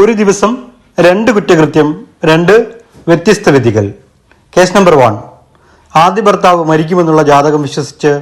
ഒരു ദിവസം രണ്ട് കുറ്റകൃത്യം രണ്ട് വ്യത്യസ്ത വിധികൾ. Case number one. ആദ്യ ഭർത്താവ് മരിക്കുമെന്നുള്ള ജാതകം വിശ്വസിച്ച്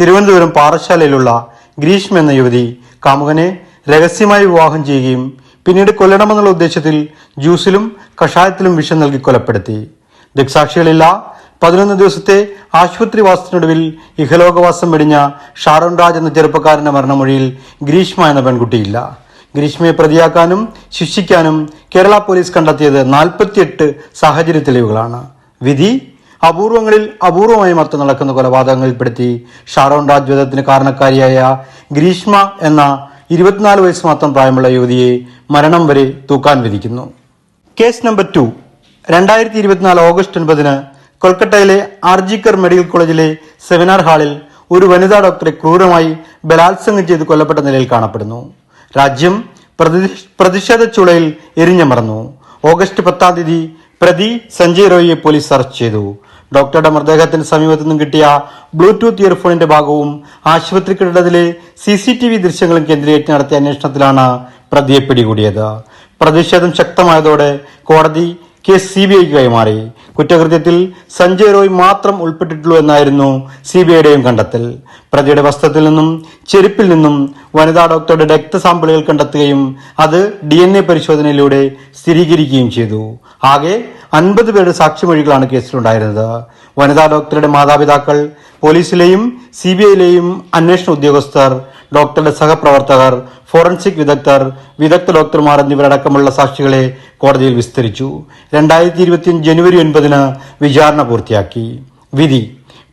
തിരുവനന്തപുരം പാറശാലയിലുള്ള ഗ്രീഷ്മ എന്ന യുവതി കാമുകനെ രഹസ്യമായി വിവാഹം ചെയ്യുകയും പിന്നീട് കൊല്ലണമെന്നുള്ള ഉദ്ദേശത്തിൽ ജ്യൂസിലും കഷായത്തിലും വിഷം നൽകി കൊലപ്പെടുത്തി. ദൃക്സാക്ഷികളില്ല. പതിനൊന്ന് ദിവസത്തെ ആശുപത്രിവാസത്തിനൊടുവിൽ ഇഹലോകവാസം വെടിഞ്ഞ ഷാരോൺ രാജ് എന്ന ചെറുപ്പക്കാരന്റെ മരണമൊഴിയിൽ ഗ്രീഷ്മ എന്ന പെൺകുട്ടിയില്ല. ഗ്രീഷ്മയെ പ്രതിയാക്കാനും ശിക്ഷിക്കാനും കേരള പോലീസ് കണ്ടെത്തിയത് നാൽപ്പത്തിയെട്ട് സാഹചര്യ തെളിവുകളാണ്. വിധി അപൂർവങ്ങളിൽ അപൂർവമായി മറ്റു നടക്കുന്ന കൊലപാതകങ്ങളിൽപ്പെടുത്തി ഷാറോൺ രാജ് വധത്തിന് കാരണക്കാരിയായ ഗ്രീഷ്മ എന്ന ഇരുപത്തിനാല് വയസ്സ് മാത്രം പ്രായമുള്ള യുവതിയെ മരണം വരെ തൂക്കാൻ വിധിക്കുന്നു. കേസ് നമ്പർ ടു രണ്ടായിരത്തി ഇരുപത്തിനാല് ഓഗസ്റ്റ് ഒൻപതിന് കൊൽക്കത്തയിലെ ആർജിക്കർ മെഡിക്കൽ കോളേജിലെ സെമിനാർ ഹാളിൽ ഒരു വനിതാ ഡോക്ടറെ ക്രൂരമായി ബലാത്സംഗം ചെയ്ത് കൊല്ലപ്പെട്ട നിലയിൽ കാണപ്പെടുന്നു. രാജ്യം പ്രതി- പ്രതിഷേധ ചുളയിൽ എരിഞ്ഞമർന്നു ഓഗസ്റ്റ് പത്താം തീയതി പ്രതി സഞ്ജയ് റോയിയെ പോലീസ് അറസ്റ്റ് ചെയ്തു. ഡോക്ടറുടെ മൃതദേഹത്തിന് സമീപത്തു നിന്നും കിട്ടിയ ബ്ലൂടൂത്ത് ഇയർഫോണിന്റെ ഭാഗവും ആശുപത്രി കെട്ടിടത്തിലെ സി സി ടി വി ദൃശ്യങ്ങളും കേന്ദ്രീകരിച്ച് നടത്തിയ അന്വേഷണത്തിലാണ് പ്രതിയെ പിടികൂടിയത്. പ്രതിഷേധം ശക്തമായതോടെ കോടതി കേസ് സി ബി ഐക്ക് കൈമാറി കുറ്റകൃത്യത്തിൽ സഞ്ജയ് റോയ് മാത്രം ഉൾപ്പെട്ടിട്ടുള്ളൂ എന്നായിരുന്നു സി ബി ഐയുടെയും കണ്ടെത്തൽ. പ്രതിയുടെ വസ്ത്രത്തിൽ നിന്നും ചെരുപ്പിൽ നിന്നും വനിതാ ഡോക്ടറുടെ രക്തസാമ്പിളുകൾ കണ്ടെത്തുകയും അത് ഡി എൻ എ പരിശോധനയിലൂടെ സ്ഥിരീകരിക്കുകയും ചെയ്തു. ആകെ അൻപത് പേരുടെ സാക്ഷിമൊഴികളാണ് കേസിലുണ്ടായിരുന്നത്. വനിതാ ഡോക്ടറുടെ മാതാപിതാക്കൾ പോലീസിലെയും സി ബി ഐയിലെയും അന്വേഷണ ഉദ്യോഗസ്ഥർ ഡോക്ടറുടെ സഹപ്രവർത്തകർ ഫോറൻസിക് വിദഗ്ധർ വിദഗ്ധ ഡോക്ടർമാർ എന്നിവരടക്കമുള്ള സാക്ഷികളെ കോടതിയിൽ വിസ്തരിച്ചു. രണ്ടായിരത്തി ഇരുപത്തിയഞ്ച് ജനുവരി ഒൻപതിന് വിചാരണ പൂർത്തിയാക്കി. വിധി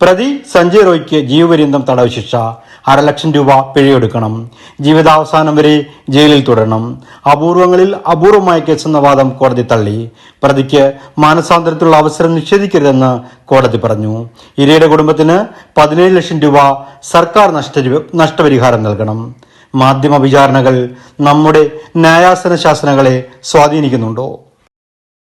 പ്രതി സഞ്ജയ് റോയ്ക്ക് ജീവപര്യന്തം തടവ് ശിക്ഷ അരലക്ഷം രൂപ പിഴയൊടുക്കണം. ജീവിതാവസാനം വരെ ജയിലിൽ തുടരണം. അപൂർവങ്ങളിൽ അപൂർവമായ കേസെന്ന വാദം കോടതി തള്ളി. പ്രതിക്ക് മാനസാന്തരത്തിലുള്ള അവസരം നിഷേധിക്കരുതെന്ന് കോടതി പറഞ്ഞു. ഇരയുടെ കുടുംബത്തിന് പതിനേഴ് ലക്ഷം രൂപ സർക്കാർ നഷ്ട നഷ്ടപരിഹാരം നൽകണം. മാധ്യമ വിചാരണകൾ നമ്മുടെ ന്യായാസന ശാസനകളെ സ്വാധീനിക്കുന്നുണ്ടോ?